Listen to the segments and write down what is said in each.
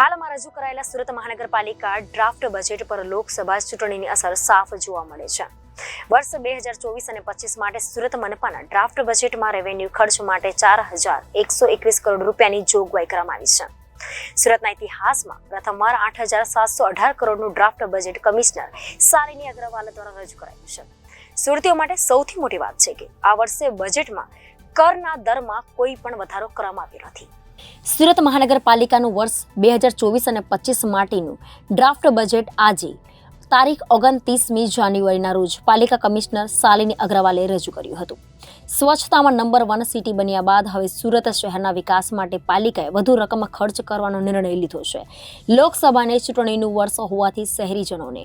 હાલમાં રજૂ કરાયેલા સુરત મહાનગરપાલિકા ડ્રાફ્ટ બજેટ પર લોકસભા ચૂંટણીની અસર સાફ જોવા મળે છે. વર્ષ બે હજાર ચોવીસ અને પચીસ માટે સુરત મનપાના ડ્રાફ્ટ બજેટમાં રેવન્યુ ખર્ચ માટે ચાર હજાર એકસો એકવીસ કરોડ રૂપિયાની જોગવાઈ કરવામાં આવી છે. સુરતના ઇતિહાસમાં પ્રથમવાર આઠ હજાર સાતસો અઢાર કરોડનું ડ્રાફ્ટ બજેટ કમિશનર સારીની અગ્રવાલ દ્વારા રજૂ કરાયું છે. સુરતીઓ માટે સૌથી મોટી વાત છે કે આ વર્ષે બજેટમાં કરના દરમાં કોઈ પણ વધારો કરવામાં આવ્યો નથી. સુરત મહાનગરપાલિકાનું વર્ષ બે હજાર ચોવીસ અને પચીસ માટેનું ડ્રાફ્ટ બજેટ આજે તારીખ ઓગણત્રીસમી જાન્યુઆરીના રોજ પાલિકા કમિશનર શાલિની અગ્રવાલે રજૂ કર્યું હતું. સ્વચ્છતામાં નંબર વન સિટી બન્યા બાદ હવે સુરત શહેરના વિકાસ માટે પાલિકાએ વધુ રકમ ખર્ચ કરવાનો નિર્ણય લીધો છે. લોકસભાને ચૂંટણીનું વર્ષ હોવાથી શહેરીજનોને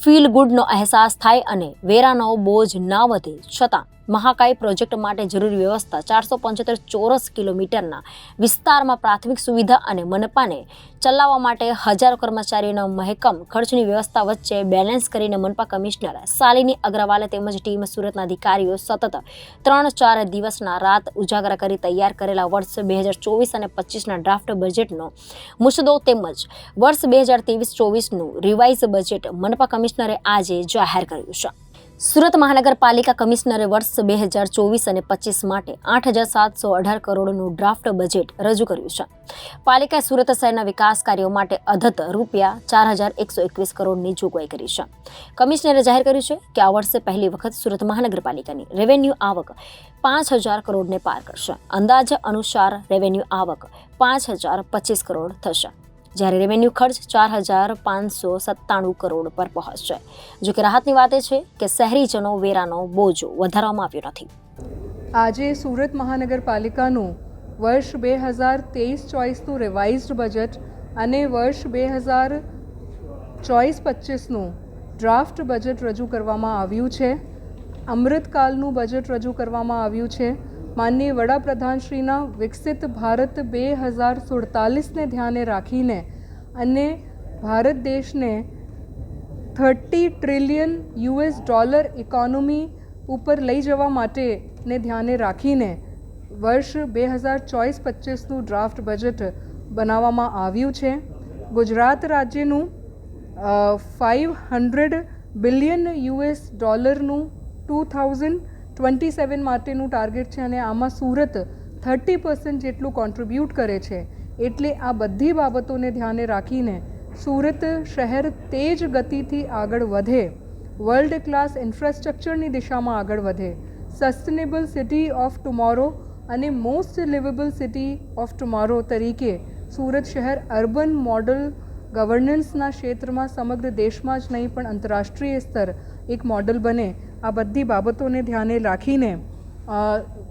ફીલ ગુડનો અહેસાસ થાય અને વેરાનો બોજ ના વધે છતાં મહાકાય પ્રોજેક્ટ માટે જરૂરી વ્યવસ્થા ચારસો પંચોતેર ચોરસ કિલોમીટરના વિસ્તારમાં પ્રાથમિક સુવિધા અને મનપાને ચલાવવા માટે હજારો કર્મચારીઓના મહેકમ, ખર્ચની વ્યવસ્થા વચ્ચે બેલેન્સ કરીને મનપા કમિશનર શાલિની અગ્રવાલે તેમજ ટીમ સુરતના અધિકારીઓ સતત ત્રણ ચાર દિવસના રાત ઉજાગરા કરી તૈયાર કરેલા વર્ષ બે હજાર ચોવીસ અને પચીસના ડ્રાફ્ટ બજેટનો મુસદ્દો તેમજ વર્ષ બે હજાર ત્રેવીસ ચોવીસનું રિવાઇઝ બજેટ મનપા કમિશનરે આજે જાહેર કર્યું છે. સુરત મહાનગરપાલિકા કમિશનરે વર્ષ બે હજાર ચોવીસ અને પચીસ માટે આઠ હજાર સાતસો અઢાર કરોડનું ડ્રાફ્ટ બજેટ રજૂ કર્યું છે. પાલિકાએ સુરત શહેરના વિકાસ કાર્યો માટે અધત રૂપિયા ચાર હજાર એકસો એકવીસ કરોડની જોગવાઈ કરી છે. કમિશનરે જાહેર કર્યું છે કે આ વર્ષે પહેલી વખત સુરત મહાનગરપાલિકાની રેવન્યુ આવક પાંચ હજાર કરોડને પાર કરશે. અંદાજ અનુસાર રેવન્યુ આવક પાંચ હજાર પચીસ કરોડ થશે. જ્યારે રેવન્યુ ખર્ચ ચાર હજાર પાંચસો સત્તાણું કરોડ પર પહોંચશે. જો કે રાહતની વાત એ છે કે શહેરીજનો વેરાનો બોજો વધારવામાં આવ્યો નથી. આજે સુરત મહાનગરપાલિકાનું વર્ષ બે હજાર તેવીસ ચોવીસનું રિવાઇઝડ બજેટ અને વર્ષ બે હજાર ચોવીસ પચીસનું ડ્રાફ્ટ બજેટ રજૂ કરવામાં આવ્યું છે. અમૃતકાલનું બજેટ રજૂ કરવામાં આવ્યું છે. માનનીય વડાપ્રધાનશ્રીના વિકસિત ભારત બે હજાર સુડતાલીસને ધ્યાને રાખીને અને ભારત દેશને thirty trillion US dollar economy ઉપર લઈ જવા માટેને ધ્યાને રાખીને વર્ષ બે હજાર ચોવીસ પચીસનું ડ્રાફ્ટ બજેટ બનાવવામાં આવ્યું છે. ગુજરાત રાજ્યનું ફાઇવ હંડ્રેડ બિલિયન યુએસ ડોલરનું ટુ થાઉઝન્ડ ટ્વેન્ટી સેવન માટેનું ટાર્ગેટ છે અને આમાં સુરત થર્ટી પર્સન્ટ જેટલું કોન્ટ્રીબ્યુટ કરે છે. એટલે આ બધી બાબતોને ધ્યાને રાખીને સુરત શહેર તેજ ગતિથી આગળ વધે. વર્લ્ડ ક્લાસ ઇન્ફ્રાસ્ટ્રક્ચરની દિશામાં આગળ વધે. સસ્ટેનેબલ સિટી ઓફ ટુમોરો અને most liveable city of tomorrow તરીકે સુરત શહેર અર્બન મોડલ ગવર્નન્સના ક્ષેત્રમાં સમગ્ર દેશમાં જ નહીં પણ આંતરરાષ્ટ્રીય સ્તર એક મોડલ બને. આ બધી બાબતોને ધ્યાને રાખીને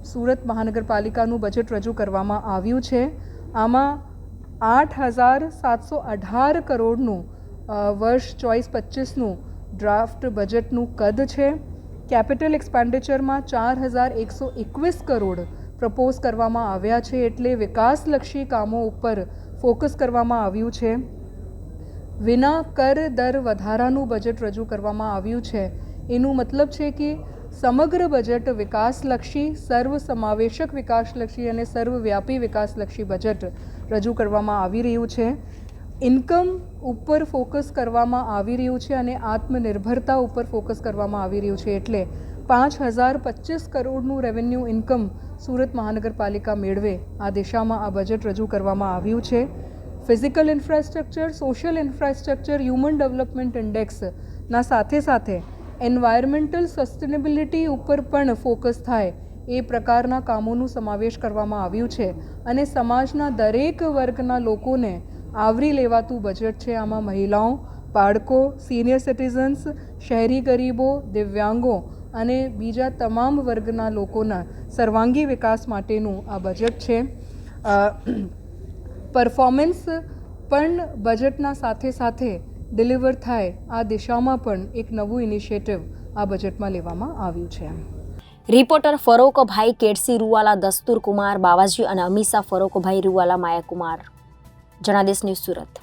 સુરત મહાનગરપાલિકાનું બજેટ રજૂ કરવામાં આવ્યું છે. આમાં આઠ હજાર સાતસો અઢાર કરોડનું વર્ષ ચોઈસ પચીસનું ડ્રાફ્ટ બજેટનું કદ છે. કેપિટલ એક્સપેન્ડિચરમાં ચાર હજાર એકસો એકવીસ કરોડ પ્રપોઝ કરવામાં આવ્યા છે એટલે વિકાસલક્ષી કામો ઉપર ફોકસ કરવામાં આવ્યું છે. વિના કર દર વધારાનું બજેટ રજૂ કરવામાં આવ્યું છે. એનું મતલબ છે કે સમગ્ર બજેટ વિકાસલક્ષી સર્વ સમાવેશક વિકાસલક્ષી અને સર્વવ્યાપી વિકાસલક્ષી બજેટ રજૂ કરવામાં આવી રહ્યું છે. ઇન્કમ ઉપર ફોકસ કરવામાં આવી રહ્યું છે અને આત્મનિર્ભરતા ઉપર ફોકસ કરવામાં આવી રહ્યું છે. એટલે પાંચ હજાર પચીસ કરોડનું રેવન્યુ ઇન્કમ સુરત મહાનગરપાલિકા મેળવે આ દિશામાં આ બજેટ રજૂ કરવામાં આવ્યું છે. Physical infrastructure social infrastructure human development ઇન્ડેક્સના સાથે સાથે એન્વાયરમેન્ટલ સસ્ટેનેબિલિટી ઉપર પણ ફોકસ થાય એ પ્રકારના કામોનું સમાવેશ કરવામાં આવ્યું છે અને સમાજના દરેક વર્ગના લોકોને આવરી લેવાતું બજેટ છે આમાં મહિલાઓ, બાળકો સિનિયર સિટીઝન્સ શહેરી ગરીબો, દિવ્યાંગો અને બીજા તમામ વર્ગના લોકોના સર્વાંગી વિકાસ માટેનું આ બજેટ છે. પરફોર્મન્સ પણ બજેટના સાથે સાથે ડિલિવર થાય આ દિશામાં પણ એક નવું ઇનિશિયેટિવ આ બજેટમાં લેવામાં આવ્યું છે. રિપોર્ટર ફરોકભાઈ કેડસી, રૂવાલા દસ્તુર કુમાર બાવાજી અને અમીસા ફરોકભાઈ, રૂવાલા માયાકુમાર. જનાદેશ ન્યૂઝ સુરત.